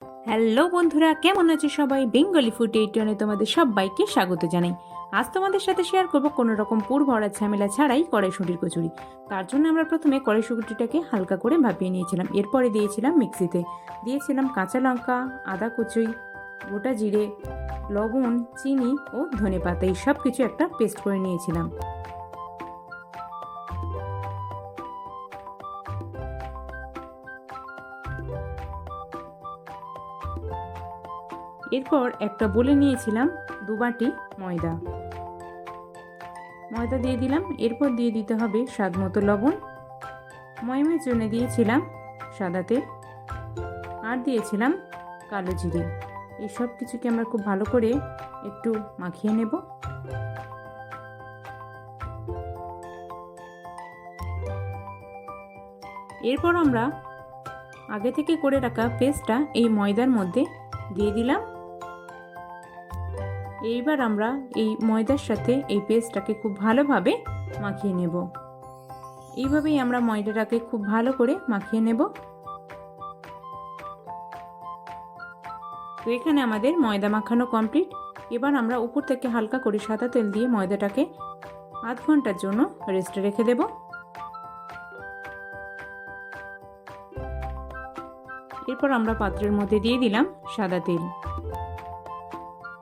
Hello বন্ধুরা, কেমন আছে সবাই? বেঙ্গলি ফুড এইটনে তোমাদের সবাইকে স্বাগত জানাই। আজ তোমাদের সাথে শেয়ার করব কোনো রকম পুর ভরা ঝামেলা ছাড়াই কড়াইশুঁটির কচুরি। তার জন্য আমরা প্রথমে কড়াইশুঁটিটাকে হালকা করে ভাপিয়ে নিয়েছিলাম। এরপরে দিয়েছিলাম মিক্সিতে। দিয়েছিলাম কাঁচা লঙ্কা, আদা কুচি গোটা জিরে, লবণ, চিনি ও ধনে পাতা এই সব কিছু একটা পেস্ট করে নিয়েছিলাম। এরপর একটা বলে নিয়েছিলাম দু বাটি ময়দা। ময়দা দিয়ে দিলাম, এরপর দিয়ে দিতে হবে স্বাদ মতো লবণ। ময়মের জন্য দিয়েছিলাম সাদা তেল। আর দিয়েছিলাম কালো জিরে। এই সব কিছুকে আমরা খুব ভালো করে একটু মাখিয়ে নেব। এরপর আমরা আগে থেকে করে রাখা পেস্টটা এই ময়দার মধ্যে দিয়ে দিলাম। এইবার আমরা এই ময়দার সাথে এই পেস্টটাকে খুব ভালোভাবে মাখিয়ে নেব। এইভাবেই আমরা ময়দাটাকে খুব ভালো করে মাখিয়ে নেব। তো এখানে আমাদের ময়দা মাখানো কমপ্লিট। এবার আমরা উপর থেকে হালকা করে সাদা তেল দিয়ে ময়দাটাকে আধ ঘণ্টার জন্য রেস্টে রেখে দেব। এরপর আমরা পাত্রের মধ্যে দিয়ে দিলাম সাদা তেল।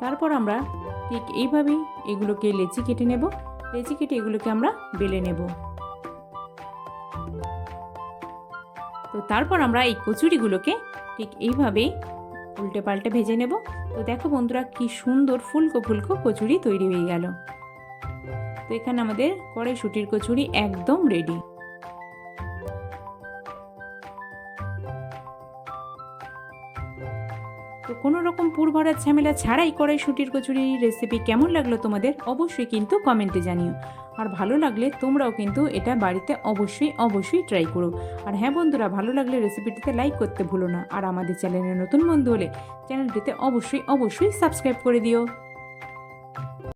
তারপর আমরা ঠিক এইভাবেই এগুলোকে লেচি কেটে নেব। লেচি কেটে এগুলোকে আমরা বেলে নেব। তো তারপর আমরা এই কচুরিগুলোকে ঠিক এইভাবেই উল্টে পাল্টে ভেজে নেব। তো দেখো বন্ধুরা কি সুন্দর ফুলকো ফুলকো কচুরি তৈরি হয়ে গেল। তো এখানে আমাদের কড়াইশুটির কচুরি একদম রেডি তো কোনো রকম ভরার ঝামেলা ছাড়াই কড়াইশুটির কচুরি রেসিপি কেমন লাগল তোমাদের অবশ্যই কিন্তু কমেন্টে জানিও। আর ভালো লাগলে তোমরাও কিন্তু এটা বাড়িতে অবশ্যই অবশ্যই ট্রাই করো। আর হ্যাঁ বন্ধুরা, ভালো লাগলে রেসিপিটিতে লাইক করতে ভুলো না। আর আমাদের চ্যানেলে নতুন বন্ধু হলে চ্যানেলটিতে অবশ্যই অবশ্যই সাবস্ক্রাইব করে দিও।